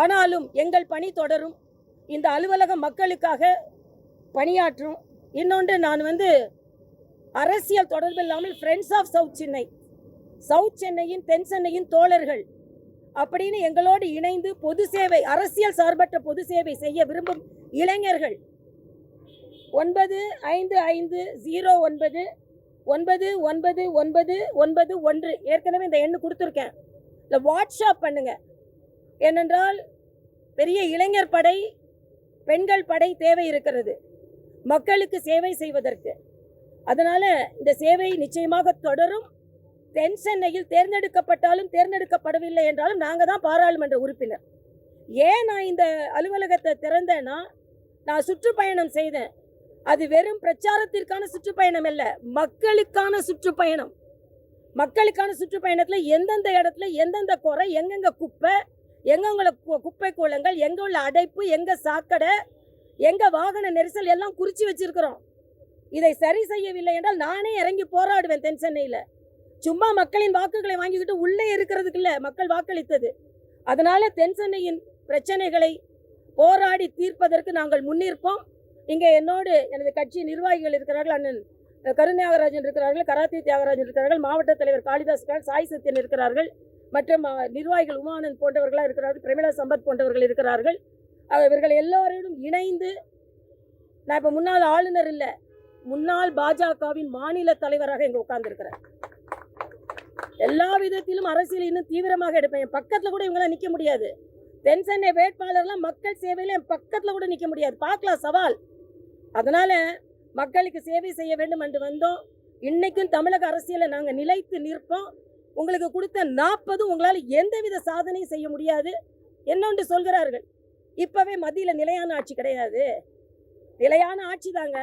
ஆனாலும் எங்கள் பணி தொடரும். இந்த அலுவலகம் மக்களுக்காக பணியாற்றும். இன்னொன்று நான் வந்து அரசியல் தொடர்பு இல்லாமல் friends of south Chennai south சென்னையின் தென் சென்னையின் தோழர்கள் அப்படின்னு எங்களோடு இணைந்து பொது சேவை அரசியல் சார்பற்ற பொது சேவை செய்ய விரும்பும் இளைஞர்கள். ஒன்பது ஐந்து ஐந்து ஜீரோ ஒன்பது ஒன்பது ஒன்பது ஒன்பது ஒன்பது ஒன்று. ஏற்கனவே இந்த எண்ணு கொடுத்துருக்கேன். இல்லை வாட்ஸ்அப் பண்ணுங்கள் ஏனென்றால் பெரிய இளைஞர் படை பெண்கள் படை தேவை இருக்கிறது. மக்களுக்கு சேவை செய்வதற்கு. அதனால் இந்த சேவை நிச்சயமாக தொடரும். தென் சென்னையில் தேர்ந்தெடுக்கப்பட்டாலும் தேர்ந்தெடுக்கப்படவில்லை என்றாலும் நாங்கள் தான் பாராளுமன்ற உறுப்பினர். ஏன் நான் இந்த அலுவலகத்தை திறந்தேன்னா நான் சுற்றுப்பயணம் செய்தேன். அது வெறும் பிரச்சாரத்திற்கான சுற்றுப்பயணம் அல்ல மக்களுக்கான சுற்றுப்பயணம். மக்களுக்கான சுற்றுப்பயணத்தில் எந்தெந்த இடத்துல எந்தெந்த குறை எங்கெங்க குப்பை எங்கெங்க கு- குப்பை கூலங்கள் எங்கே உள்ள அடைப்பு எங்கே சாக்கடை எங்கே வாகன நெரிசல் எல்லாம் குறித்து வச்சிருக்கிறோம். இதை சரி செய்யவில்லை என்றால் நானே இறங்கி போராடுவேன் தென் சென்னையில். சும்மா மக்களின் வாக்குகளை வாங்கிக்கிட்டு உள்ளே இருக்கிறதுக்கு இல்லை மக்கள் வாக்களித்தது. அதனால் தென் சென்னையின் பிரச்சனைகளை போராடி தீர்ப்பதற்கு நாங்கள் முன்னிற்போம். இங்கே என்னோடு எனது கட்சி நிர்வாகிகள் இருக்கிறார்கள் அண்ணன் கருணாகராஜன் இருக்கிறார்கள் கராத்தி தியாகராஜன் இருக்கிறார்கள் மாவட்ட தலைவர் காளிதாஸ் சாய் சத்யன் இருக்கிறார்கள். மற்றும் நிர்வாகிகள் உமானந்த் போன்றவர்களாக இருக்கிறார்கள் பிரமிளா சம்பத் போன்றவர்கள் இருக்கிறார்கள். இவர்கள் எல்லோரோடும் இணைந்து நான் இப்போ முன்னாள் ஆளுநர் இல்லை முன்னாள் பாஜகவின் மாநில தலைவராக இங்கே உட்கார்ந்துருக்கிறேன். எல்லா விதத்திலும் அரசியல் இன்னும் தீவிரமாக எடுப்பேன். என் பக்கத்தில் கூட இவங்களாம் நிற்க முடியாது. தென் சென்னை வேட்பாளர்லாம் மக்கள் சேவையில் என் பக்கத்தில் கூட நிற்க முடியாது. பார்க்கலாம் சவால். அதனால் மக்களுக்கு சேவை செய்ய வேண்டும் என்று வந்தோம். இன்றைக்கும் தமிழக அரசியலை நாங்கள் நிலைத்து நிற்போம். உங்களுக்கு கொடுத்த நாற்பது உங்களால் எந்தவித சாதனையும் செய்ய முடியாது. என்னொன்று சொல்கிறார்கள் இப்பவே மத்தியில் நிலையான ஆட்சி கிடையாது. நிலையான ஆட்சி தாங்க.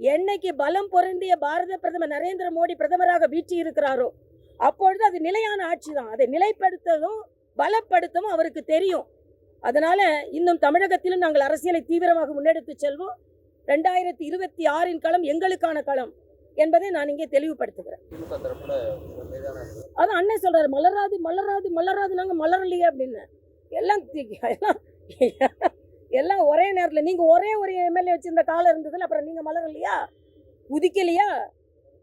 என்னைக்கு பலம் பொருந்திய பாரத பிரதமர் நரேந்திர மோடி பிரதமராக வீற்றி இருக்கிறாரோ அப்பொழுது அது நிலையான ஆட்சி தான். அதை நிலைப்படுத்ததும் பலப்படுத்தவும் அவருக்கு தெரியும். அதனால் இன்னும் தமிழகத்திலும் நாங்கள் அரசியலை தீவிரமாக முன்னெடுத்து செல்வோம். ரெண்டாயிரத்தி இருபத்தி ஆறின் களம் எங்களுக்கான களம். என்பதை நான் இங்கே தெளிவுபடுத்துகிறேன். அது அண்ணன் சொல்றாரு மலராது மலராது மலராது நாங்கள் மலரலையே அப்படின்னு. எல்லாம் எல்லாம் எல்லாம் ஒரே நேரத்தில் நீங்கள் ஒரே ஒரு எம்எல்ஏ வச்சிருந்த காலம் இருந்ததுல அப்புறம் நீங்கள் மலரலையா? உதிக்கலையா?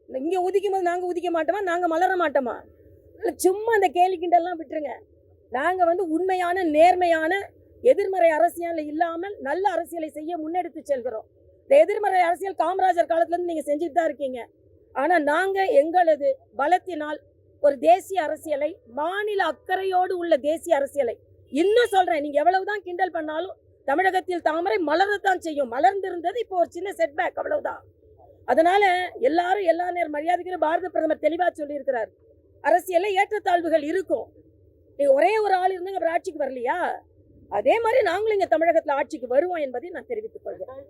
இங்கே உதிக்கும் போது நாங்கள் உதிக்க மாட்டோமா? நாங்கள் மலர மாட்டோமா? சும்மா அந்த கேலி கிண்டல்லாம் விட்டுருங்க. நாங்கள் வந்து உண்மையான நேர்மையான எதிர்மறை அரசியல் இல்லாமல் நல்ல அரசியலை செய்ய முன்னெடுத்து செல்கிறோம். இந்த எதிர்மறை அரசியல் காமராஜர் காலத்துல இருந்து நீங்க செஞ்சுட்டு தான் இருக்கீங்க. ஆனா நாங்க எங்களது பலத்தினால் ஒரு தேசிய அரசியலை மாநில அக்கறையோடு உள்ள தேசிய அரசியலை இன்னும் சொல்றேன். நீங்க எவ்வளவுதான் கிண்டல் பண்ணாலும் தமிழகத்தில் தாமரை மலரத்தான் செய்யும். மலர்ந்திருந்தது இப்போ ஒரு சின்ன செட்பேக் அவ்வளவுதான். அதனால எல்லாரும் எல்லா நேரம் மரியாதைக்கிற பாரத பிரதமர் தெளிவா சொல்லியிருக்கிறார். அரசியலில் ஏற்றத்தாழ்வுகள் இருக்கும். நீ ஒரே ஒரு ஆள் இருந்தாங்க அப்புறம் ஆட்சிக்கு வரலையா? அதே மாதிரி நாங்களும் இங்க தமிழகத்துல ஆட்சிக்கு வருவோம் என்பதை நான் தெரிவித்துக் கொள்கிறேன்.